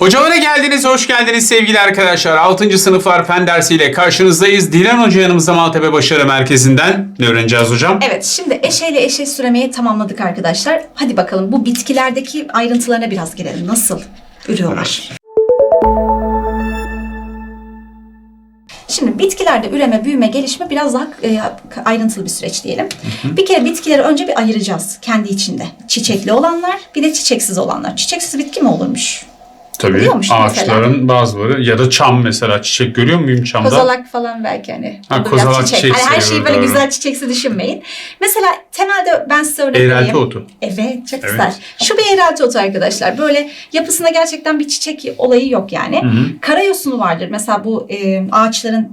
Hocama da geldiniz, hoş geldiniz sevgili arkadaşlar. 6. sınıflar fen dersiyle karşınızdayız. Dilan Hoca yanımızda Maltepe Başarı Merkezi'nden. Ne öğreneceğiz hocam? Evet şimdi eşeyle eşe süremeyi tamamladık arkadaşlar. Hadi bakalım bu bitkilerdeki ayrıntılarına biraz girelim. Nasıl ürüyorlar? Şimdi bitkilerde üreme, büyüme, gelişme biraz daha e, ayrıntılı bir süreç diyelim. Bir kere bitkileri önce bir ayıracağız kendi içinde. Çiçekli olanlar, bir de çiçeksiz olanlar. Çiçeksiz bitki mi olurmuş? Tabii Biliyormuş ağaçların bazıları ya da çam mesela çiçek görüyor muyum çamda? Kozalak falan belki hani. Ha, kozalak çiçek Hani her şeyi böyle doğru. güzel çiçeksi düşünmeyin. Mesela temelde ben size örnek Eğrelti vereyim. otu. Evet çok Evet. güzel. Şu bir eğrelti otu arkadaşlar. Böyle yapısında gerçekten bir çiçek olayı yok yani. Hı hı. Karayosunu vardır. Mesela bu e, ağaçların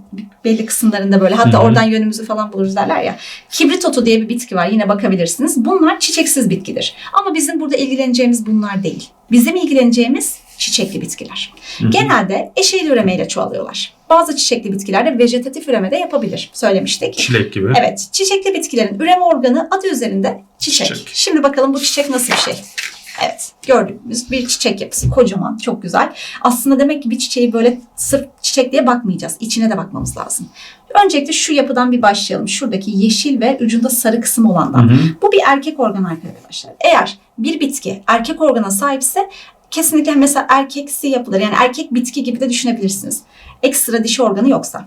belli kısımlarında böyle hatta Hı hı. oradan yönümüzü falan buluruz derler ya. Kibrit otu diye bir bitki var. Yine bakabilirsiniz. Bunlar çiçeksiz bitkidir. Ama bizim burada ilgileneceğimiz bunlar değil. Bizim ilgileneceğimiz çiçekli bitkiler. Genelde eşeğli üremeyle çoğalıyorlar. Bazı çiçekli bitkiler de vejetatif üreme de yapabilir. Söylemiştik. Çilek gibi. Evet, çiçekli bitkilerin üreme organı adı üzerinde çiçek. Çiçek. Şimdi bakalım bu çiçek nasıl bir şey? Evet, gördüğümüz bir çiçek yapısı. Kocaman, çok güzel. Aslında demek ki bir çiçeği böyle sırf çiçek diye bakmayacağız. İçine de bakmamız lazım. Öncelikle şu yapıdan bir başlayalım. Şuradaki yeşil ve ucunda sarı kısım olandan. Hı hı. Bu bir erkek organ arkadaşlar. Eğer bir bitki erkek organa sahipse kesinlikle mesela erkeksi yapılır. Yani erkek bitki gibi de düşünebilirsiniz. Ekstra dişi organı yoksa.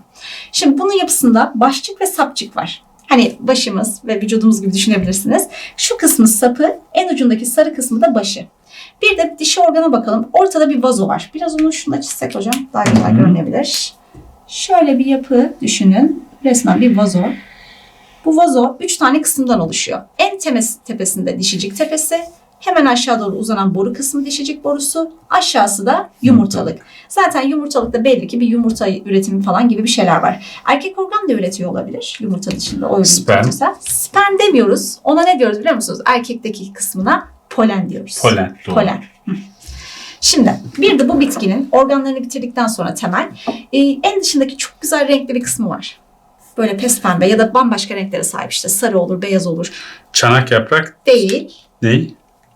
Şimdi bunun yapısında başçık ve sapçık var. Hani başımız ve vücudumuz gibi düşünebilirsiniz. Şu kısmı sapı, en ucundaki sarı kısmı da başı. Bir de dişi organa bakalım. Ortada bir vazo var. Biraz onu şununla çizsek hocam. Daha güzel görünebilir. Şöyle bir yapı düşünün. Resmen bir vazo. Bu vazo üç tane kısımdan oluşuyor. En temes, tepesinde dişicik tepesi, hemen aşağı doğru uzanan boru kısmı dişicik borusu, aşağısı da yumurtalık. Zaten yumurtalıkta belli ki bir yumurta üretimi falan gibi bir şeyler var. Erkek organ da üretiyor olabilir yumurtanın içinde. O Sperm. Sperm demiyoruz. Ona ne diyoruz biliyor musunuz? Erkekteki kısmına polen diyoruz. Polen. Doğru. Polen. Hı. Şimdi bir de bu bitkinin organlarını bitirdikten sonra temel e, en dışındaki çok güzel renkli bir kısmı var. Böyle pes pembe ya da bambaşka renklere sahip işte sarı olur, beyaz olur. Çanak yaprak Değil, ne?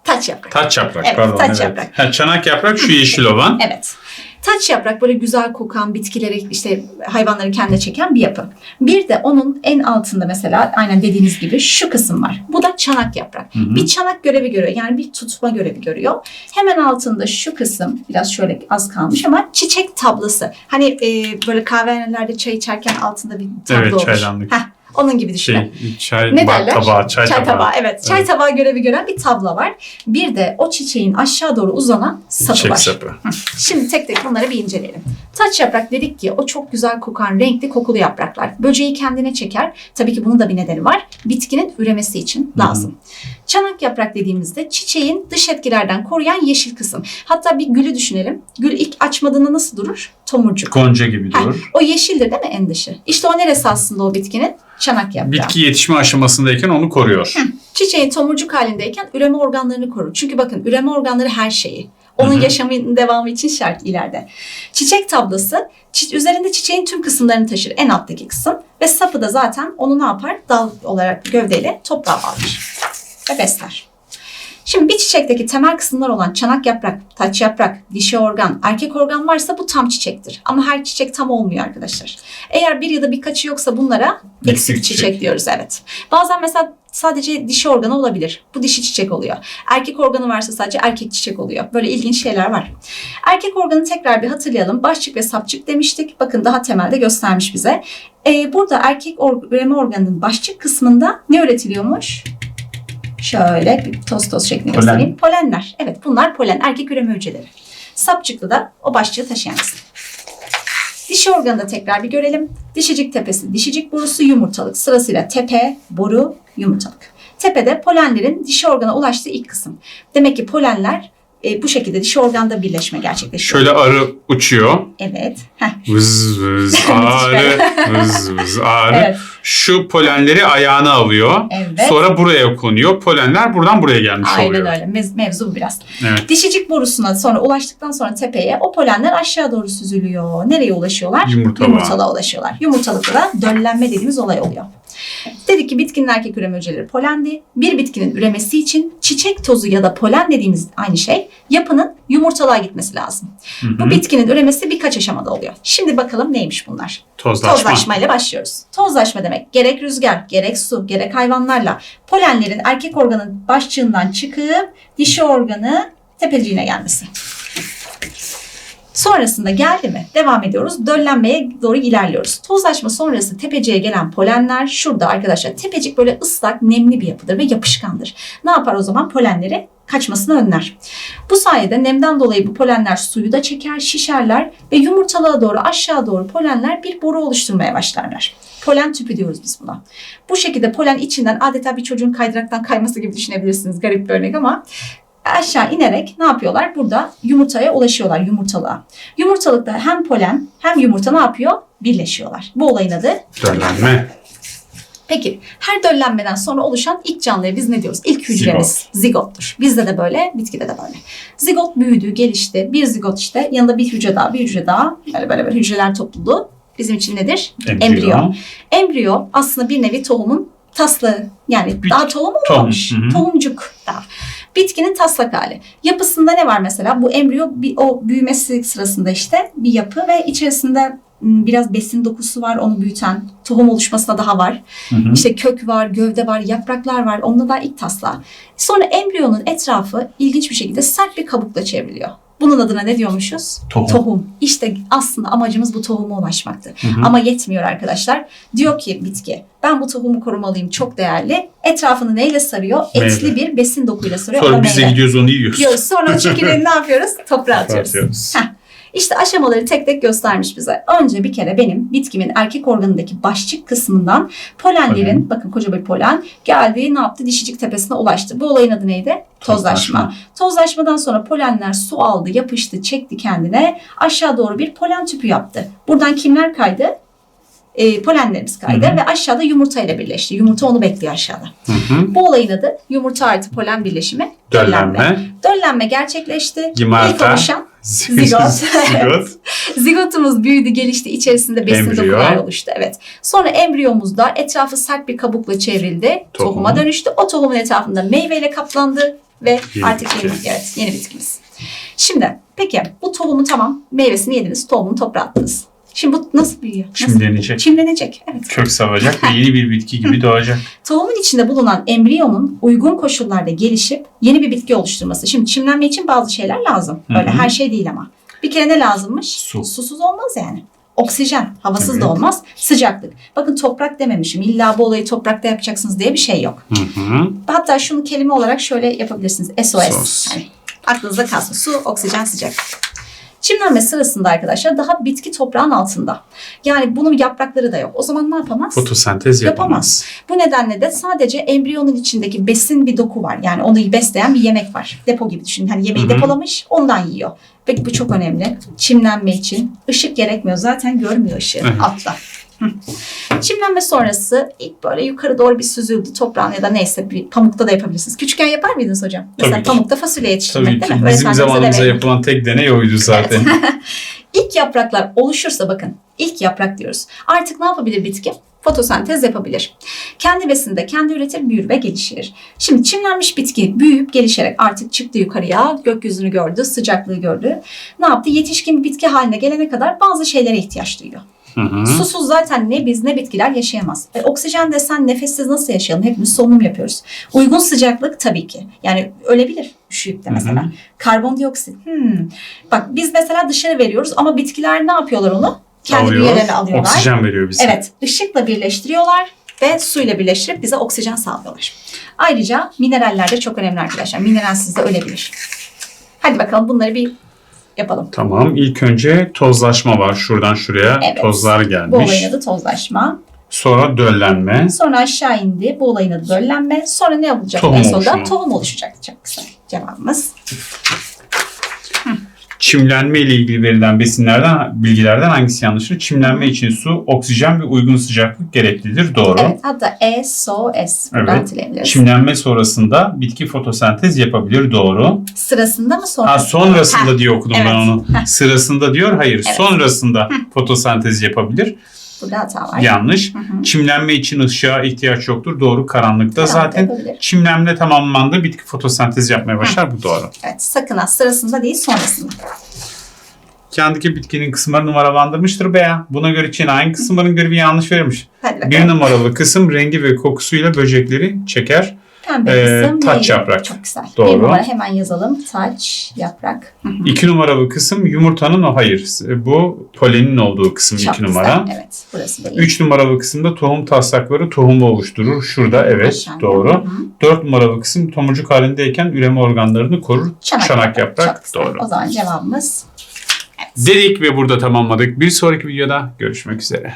Taç yaprak. Taç yaprak Evet, pardon. taç yaprak. Ha, çanak yaprak şu yeşil olan. Evet. Taç yaprak böyle güzel kokan bitkileri işte hayvanları kendine çeken bir yapı. Bir de onun en altında mesela aynen dediğiniz gibi şu kısım var. Bu da çanak yaprak. Hı hı. Bir çanak görevi görüyor. Yani bir tutma görevi görüyor. Hemen altında şu kısım biraz şöyle az kalmış ama çiçek tablası. Hani e, böyle kahvehanelerde çay içerken altında bir tablo Evet, olur. çaydanlık. Heh, onun gibi düşünün. Şey, çay Ne derler? tabağı, çay, Çay tabağı. tabağı. evet. Çay Evet. tabağı görevi gören bir tablo var. Bir de o çiçeğin aşağı doğru uzanan sapı Çiçek var. sapı. Şimdi tek tek bunları bir inceleyelim. Taç yaprak dedik ki o çok güzel kokan renkli kokulu yapraklar. Böceği kendine çeker. Tabii ki bunun da bir nedeni var. Bitkinin üremesi için lazım. Çanak yaprak dediğimizde çiçeğin dış etkilerden koruyan yeşil kısım. Hatta bir gülü düşünelim. Gül ilk açmadığında nasıl durur? Tomurcuk. Gonca gibi durur. o yeşildir değil mi en dışı? İşte o neresi aslında o bitkinin? Çanak yaprağı. Bitki yetişme aşamasındayken onu koruyor. Çiçeğin tomurcuk halindeyken üreme organlarını korur. Çünkü bakın üreme organları her şeyi. Onun Hı hı. yaşamının devamı için şart ileride. Çiçek tablası çi- üzerinde çiçeğin tüm kısımlarını taşır. En alttaki kısım. Ve sapı da zaten onu ne yapar? Dal olarak gövdeyle toprağa bağlar. Ve besler. Şimdi bir çiçekteki temel kısımlar olan çanak yaprak, taç yaprak, dişi organ, erkek organ varsa bu tam çiçektir. Ama her çiçek tam olmuyor arkadaşlar. Eğer bir ya da birkaçı yoksa bunlara eksik, çiçek. çiçek. diyoruz evet. Bazen mesela sadece dişi organı olabilir. Bu dişi çiçek oluyor. Erkek organı varsa sadece erkek çiçek oluyor. Böyle ilginç şeyler var. Erkek organı tekrar bir hatırlayalım. Başçık ve sapçık demiştik. Bakın daha temelde göstermiş bize. Ee, burada erkek or- üreme organının başçık kısmında ne üretiliyormuş? Şöyle bir toz toz şeklinde Polen. göstereyim. Polenler. Evet bunlar polen. Erkek üreme hücreleri. Sapçıklı da o başçığı taşıyan kısım. Dişi organı da tekrar bir görelim. Dişicik tepesi, dişicik borusu, yumurtalık. Sırasıyla tepe, boru, yumurtalık. Tepede polenlerin dişi organa ulaştığı ilk kısım. Demek ki polenler e, bu şekilde dişi organda birleşme gerçekleşiyor. Şöyle arı uçuyor. Evet. Heh, Vız vız arı, vız vız arı. Evet. Şu polenleri ayağına alıyor. Evet. Sonra buraya konuyor. Polenler buradan buraya gelmiş Aynen oluyor. öyle. Mez- mevzu bu biraz. Evet. Dişicik borusuna sonra ulaştıktan sonra tepeye o polenler aşağı doğru süzülüyor. Nereye ulaşıyorlar? Yumurtalığa. Yumurtalığa ulaşıyorlar. Yumurtalıkta da döllenme dediğimiz olay oluyor. Dedik ki bitkinin erkek üreme hücreleri polendi. Bir bitkinin üremesi için çiçek tozu ya da polen dediğimiz aynı şey yapının yumurtalığa gitmesi lazım. Hı hı. Bu bitkinin üremesi birkaç aşamada oluyor. Şimdi bakalım neymiş bunlar? Tozlaşma. Tozlaşma ile başlıyoruz. Tozlaşma demek gerek rüzgar, gerek su, gerek hayvanlarla polenlerin erkek organın başçığından çıkıp dişi organı tepeciğine gelmesi. Sonrasında geldi mi? Devam ediyoruz. Döllenmeye doğru ilerliyoruz. Tozlaşma sonrası tepeciğe gelen polenler şurada arkadaşlar. Tepecik böyle ıslak, nemli bir yapıdır ve yapışkandır. Ne yapar o zaman? Polenleri kaçmasını önler. Bu sayede nemden dolayı bu polenler suyu da çeker, şişerler ve yumurtalığa doğru aşağı doğru polenler bir boru oluşturmaya başlarlar. Polen tüpü diyoruz biz buna. Bu şekilde polen içinden adeta bir çocuğun kaydıraktan kayması gibi düşünebilirsiniz. Garip bir örnek ama aşağı inerek ne yapıyorlar? Burada yumurtaya ulaşıyorlar yumurtalığa. Yumurtalıkta hem polen hem yumurta ne yapıyor? Birleşiyorlar. Bu olayın adı Döllenme. Peki her döllenmeden sonra oluşan ilk canlıya biz ne diyoruz? İlk hücremiz zigottur. Bizde de böyle, bitkide de böyle. Zigot büyüdü, gelişti. Bir zigot işte yanında bir hücre daha, bir hücre daha. Böyle böyle, böyle hücreler topluluğu. Bizim için nedir? Embriyo. Embriyo aslında bir nevi tohumun taslağı. Yani Bir- daha tohum tohum, olmamış. hı. Tohumcuk daha. Bitkinin taslak hali. Yapısında ne var mesela? Bu embriyo bir, o büyümesi sırasında işte bir yapı ve içerisinde biraz besin dokusu var onu büyüten. Tohum oluşmasına daha var. Hı hı. İşte kök var, gövde var, yapraklar var. Onda da ilk taslağı. Sonra embriyonun etrafı ilginç bir şekilde sert bir kabukla çevriliyor. Bunun adına ne diyormuşuz? Tohum. İşte aslında amacımız bu tohuma ulaşmaktı. Hı hı. Ama yetmiyor arkadaşlar. Diyor ki bitki ben bu tohumu korumalıyım çok değerli. Etrafını neyle sarıyor? Meyve. Etli bir besin dokuyla sarıyor. Sonra biz de gidiyoruz onu yiyoruz. Yiyoruz. Sonra çekirdeğini ne yapıyoruz? Toprağa atıyoruz. Atıyoruz. Heh. İşte aşamaları tek tek göstermiş bize. Önce bir kere benim bitkimin erkek organındaki başçık kısmından polenlerin, Polen. bakın koca bir polen geldi ne yaptı? Dişicik tepesine ulaştı. Bu olayın adı neydi? Tozlaşma. Tozlaşma. Tozlaşmadan sonra polenler su aldı, yapıştı, çekti kendine. Aşağı doğru bir polen tüpü yaptı. Buradan kimler kaydı? E, polenlerimiz kaydı Hı hı. ve aşağıda yumurta ile birleşti. Yumurta onu bekliyor aşağıda. Hı hı. Bu olayın adı yumurta artı polen birleşimi döllenme. Döllenme. Döllenme gerçekleşti. İlk oluşan Zigot. Zigot. Zigotumuz büyüdü, gelişti. içerisinde besin Embriyo. dokular oluştu. Evet. Sonra embriyomuzda etrafı sert bir kabukla çevrildi. Tohum. Tohuma dönüştü. O tohumun etrafında meyveyle kaplandı ve Yeni artık bitki. yeni, evet, yeni bitkimiz. Şimdi peki bu tohumu tamam meyvesini yediniz, tohumunu toprağa attınız. Şimdi bu nasıl büyüyor? Nasıl? Çimlenecek. Çimlenecek. Evet. Kök savacak ve yeni bir bitki gibi doğacak. Tohumun içinde bulunan embriyonun uygun koşullarda gelişip yeni bir bitki oluşturması. Şimdi çimlenme için bazı şeyler lazım. Böyle Hı hı. her şey değil ama. Bir kere ne lazımmış? Su. Susuz olmaz yani. Oksijen, havasız Evet. da olmaz. Sıcaklık. Bakın toprak dememişim. İlla bu olayı toprakta yapacaksınız diye bir şey yok. Hı hı. Hatta şunu kelime olarak şöyle yapabilirsiniz. SOS. Sos. Yani aklınızda kalsın. Su, oksijen, sıcaklık. Çimlenme sırasında arkadaşlar daha bitki toprağın altında. Yani bunun yaprakları da yok. O zaman ne yapamaz? Fotosentez yapamaz. Yapamaz. Bu nedenle de sadece embriyonun içindeki besin bir doku var. Yani onu besleyen bir yemek var. Depo gibi düşünün. Hani yemeği Hı hı. depolamış ondan yiyor. Peki bu çok önemli. Çimlenme için ışık gerekmiyor. Zaten görmüyor ışığı Evet. altta. Çimlenme sonrası ilk böyle yukarı doğru bir süzüldü toprağın ya da neyse bir pamukta da yapabilirsiniz. Küçükken yapar mıydınız hocam? Mesela Tabii ki. pamukta fasulye yetiştirmek Tabii değil ki. mi? Bizim zamanımızda yapılan tek deney oydu zaten. İlk yapraklar oluşursa bakın ilk yaprak diyoruz. Artık ne yapabilir bitki? Fotosentez yapabilir. Kendi besinde kendi üretir, büyür ve gelişir. Şimdi çimlenmiş bitki büyüyüp gelişerek artık çıktı yukarıya, gökyüzünü gördü, sıcaklığı gördü. Ne yaptı? Yetişkin bir bitki haline gelene kadar bazı şeylere ihtiyaç duyuyor. Hı hı. Susuz zaten ne biz ne bitkiler yaşayamaz. E, oksijen desen nefessiz nasıl yaşayalım? Hepimiz solunum yapıyoruz. Uygun sıcaklık tabii ki. Yani ölebilir üşüyüp de Hı hı. mesela. Karbondioksit. Hmm. Bak biz mesela dışarı veriyoruz ama bitkiler ne yapıyorlar onu? Kendi Alıyor, bünyelerine alıyorlar. Oksijen veriyor bize. Evet, ışıkla birleştiriyorlar ve suyla birleştirip bize oksijen sağlıyorlar. Ayrıca mineraller de çok önemli arkadaşlar. Mineralsiz de ölebilir. Hadi bakalım bunları bir yapalım. Tamam. İlk önce tozlaşma var. Şuradan şuraya Evet. tozlar Bu gelmiş. olayın adı tozlaşma. Sonra döllenme. Sonra aşağı indi. Bu olayın adı döllenme. Sonra ne olacak Tohum en sonunda? oluşumu. Tohum oluşacak. Çok cevabımız. Çimlenme ile ilgili verilen besinlerden, bilgilerden hangisi yanlıştır? Çimlenme için su, oksijen ve uygun sıcaklık gereklidir. Doğru. Evet hatta E, SOS. Buradan Evet. Çimlenme sonrasında bitki fotosentez yapabilir. Doğru. Sırasında mı sonra? Ha sonrasında Ha, diye okudum evet. ben onu. Sırasında diyor. Hayır. Evet. Sonrasında fotosentez yapabilir. Burada hata var. Yanlış. Hı hı. Çimlenme için ışığa ihtiyaç yoktur. Doğru. Karanlıkta Karanlıkta zaten yapabilir. çimlenme tamamlandı. Bitki fotosentez yapmaya başlar. Bu doğru. Evet sakın ha sırasında değil sonrasında. Kendiki bitkinin kısımları numaralandırmıştır be ya. Buna göre Çin hangi kısımların görevi yanlış verilmiş. Bir numaralı kısım rengi ve kokusuyla böcekleri çeker. Pembe Ee, kısım taç neydi? yaprak. Çok güzel. Doğru. Bir numara hemen yazalım. Taç, yaprak. Hı hı. İki numaralı kısım yumurtanın o hayır. Bu polenin olduğu kısım Çok iki güzel. numara. Evet burası değil. Üç numaralı kısımda tohum taslakları tohumu oluşturur. Şurada evet Aşağıya. doğru. Hı hı. Dört numaralı kısım tomurcuk halindeyken üreme organlarını korur. Çanak, yaprak Çok güzel. doğru. O zaman cevabımız Dedik ve burada tamamladık. Bir sonraki videoda görüşmek üzere.